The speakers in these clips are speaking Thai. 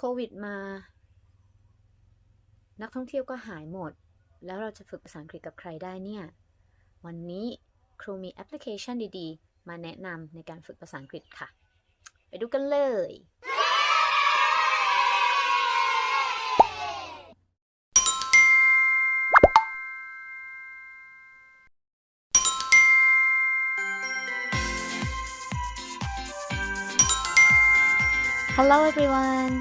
โควิดมา นักท่องเที่ยวก็หายหมด แล้วเราจะฝึกภาษาอังกฤษกับใครได้เนี่ย วันนี้ครูมีแอปพลิเคชันดี ๆ มาแนะนำในการฝึกภาษาอังกฤษค่ะ ไปดูกันเลย Hello everyone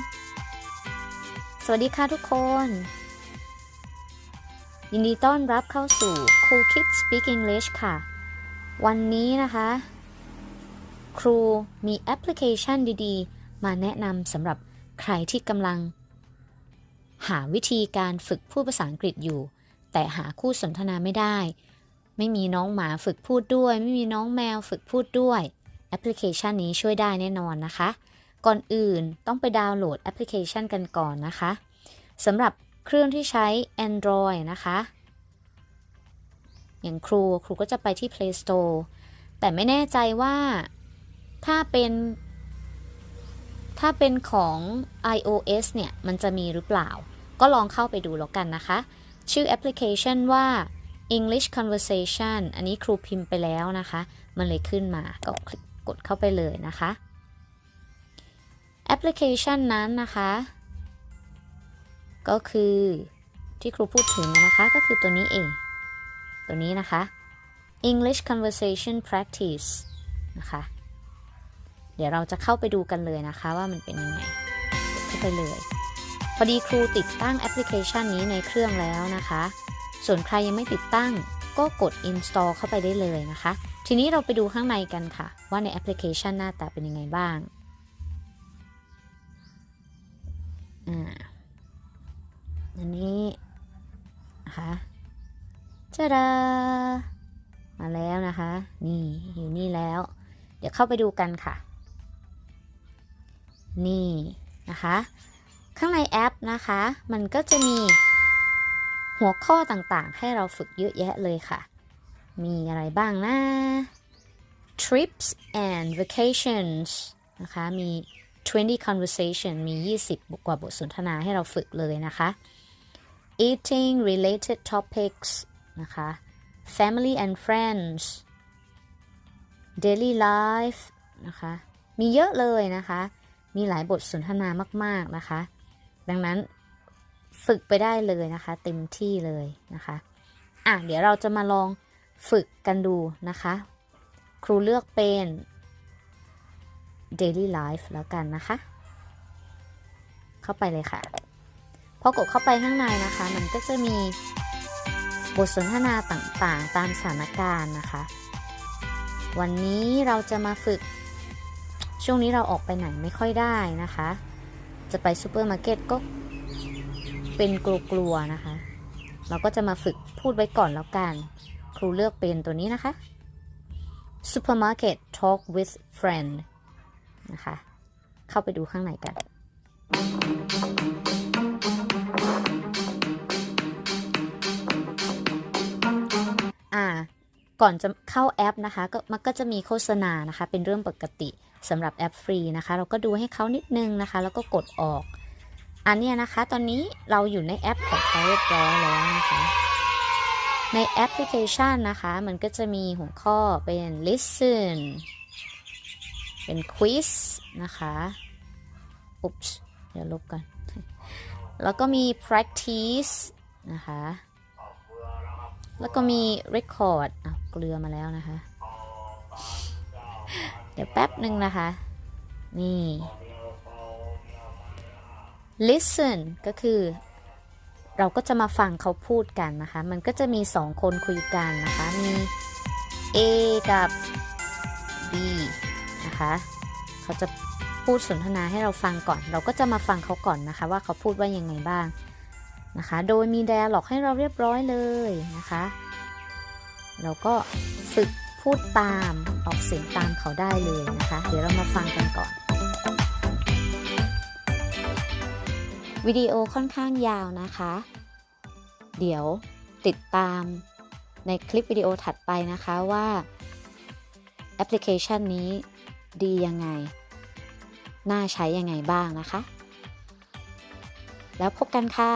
สวัสดีค่ะทุกคน ยินดีต้อนรับเข้าสู่ Cool Kids Speak English ค่ะ วันนี้นะคะ ครูมีแอปพลิเคชันดีๆ มาแนะนำสำหรับใครที่กำลัง หาวิธีการฝึกพูดภาษาอังกฤษอยู่ แต่หาคู่สนทนาไม่ได้ ไม่มีน้องหมาฝึกพูดด้วย ไม่มีน้องแมวฝึกพูดด้วย แอปพลิเคชันนี้ช่วยได้แน่นอนนะคะ ก่อนอื่นต้องไปดาวน์โหลดแอปพลิเคชันกันก่อนนะคะสำหรับเครื่องที่ใช้ Android นะคะ อย่างครูครูก็จะไปที่ Play Store แต่ไม่แน่ใจว่าถ้าเป็น ถ้าเป็นของ iOS เนี่ย มันจะมีหรือเปล่า ก็ลองเข้าไปดูแล้วกันนะคะ ชื่อแอปพลิเคชันว่า English Conversation อันนี้ครูพิมพ์ไปแล้วนะคะ มันเลยขึ้นมาก็คลิกกดเข้าไปเลยนะคะ แอปพลิเคชันนั้นนะคะ ก็คือที่ครูพูดถึงนะคะ ก็คือตัวนี้เอง ตัวนี้นะคะ English Conversation Practice นะคะ เดี๋ยวเราจะเข้าไปดูกันเลยนะคะว่ามันเป็นยังไงเข้าไปเลย พอดีครูติดตั้งแอปพลิเคชันนี้ในเครื่องแล้วนะคะ ส่วนใครยังไม่ติดตั้งก็กด install เข้าไปได้เลยนะคะ ทีนี้เราไปดูข้างในกันค่ะ ว่าในแอปพลิเคชันหน้าตาเป็นยังไงบ้าง อ่าอันนี้นะคะจ้าดามาแล้วนะคะ นี่อยู่นี่แล้ว เดี๋ยวเข้าไปดูกันค่ะ นี่นะคะ ข้างในแอปนะคะ มันก็จะมีหัวข้อต่างๆ ให้เราฝึกเยอะแยะเลยค่ะ มีอะไรบ้างนะ trips and vacations นะคะ มี 20 conversation มี 20 กว่าบทสนทนาให้เราฝึกเลยนะคะ eating related topics นะคะ family and friends daily life นะคะ มีเยอะเลยนะคะ มีหลายบทสนทนามาก ๆ นะคะ ดังนั้นฝึกไปได้เลยนะคะ เต็มที่เลยนะคะ อะ เดี๋ยวเราจะมาลองฝึกกันดูนะคะ ครูเลือกเป็น daily life แล้วกันนะคะ เข้าไปเลยค่ะ พอกดเข้าไปข้างในนะคะ มันก็จะมีบทสนทนาต่างๆ ตามสถานการณ์นะคะ วันนี้เราจะมาฝึก ช่วงนี้เราออกไปไหนไม่ค่อยได้นะคะ จะไปซูเปอร์มาร์เก็ตก็เป็นกลัวๆนะคะ เราก็จะมาฝึกพูดไว้ก่อนแล้วกัน ครูเลือกเป็นตัวนี้นะคะ Supermarket Talk with Friend นะคะ เข้าไปดูข้างในกัน อ่า ก่อนจะเข้าแอปนะคะ ก็มันก็จะมีโฆษณานะคะ เป็นเรื่องปกติสำหรับแอปฟรีนะคะ เราก็ดูให้เขานิดนึงนะคะ แล้วก็กดออก อันนี้นะคะ ตอนนี้เราอยู่ในแอปของเขาเรียบร้อยแล้วนะคะในแอปพลิเคชันนะคะ มันก็จะมีหัวข้อเป็น listen เป็น quiz นะคะอุ๊บเดี๋ยวลบกัน แล้วก็มี practice นะคะ แล้วก็มี record อะเกลือมาแล้วนะคะ เดี๋ยวแป๊บหนึ่งนะคะ นี่ listen ก็คือเราก็จะมาฟังเขาพูดกันนะคะ มันก็จะมีสองคนคุยกันนะคะ มี A กับ B นะคะ เขาจะพูดสนทนาให้เราฟังก่อน เราก็จะมาฟังเขาก่อนนะคะ ว่าเขาพูดว่ายังไงบ้างนะคะ โดยมี dialog ให้เราเรียบร้อยเลยนะคะ เราก็ฝึกพูดตามออกเสียงตามเขาได้เลยนะคะ เดี๋ยวเรามาฟังกันก่อน วิดีโอค่อนข้างยาวนะคะ เดี๋ยวติดตามในคลิปวิดีโอถัดไปนะคะว่าแอปพลิเคชันนี้ ดียังไง น่าใช้ยังไงบ้างนะคะ แล้วพบกันค่ะ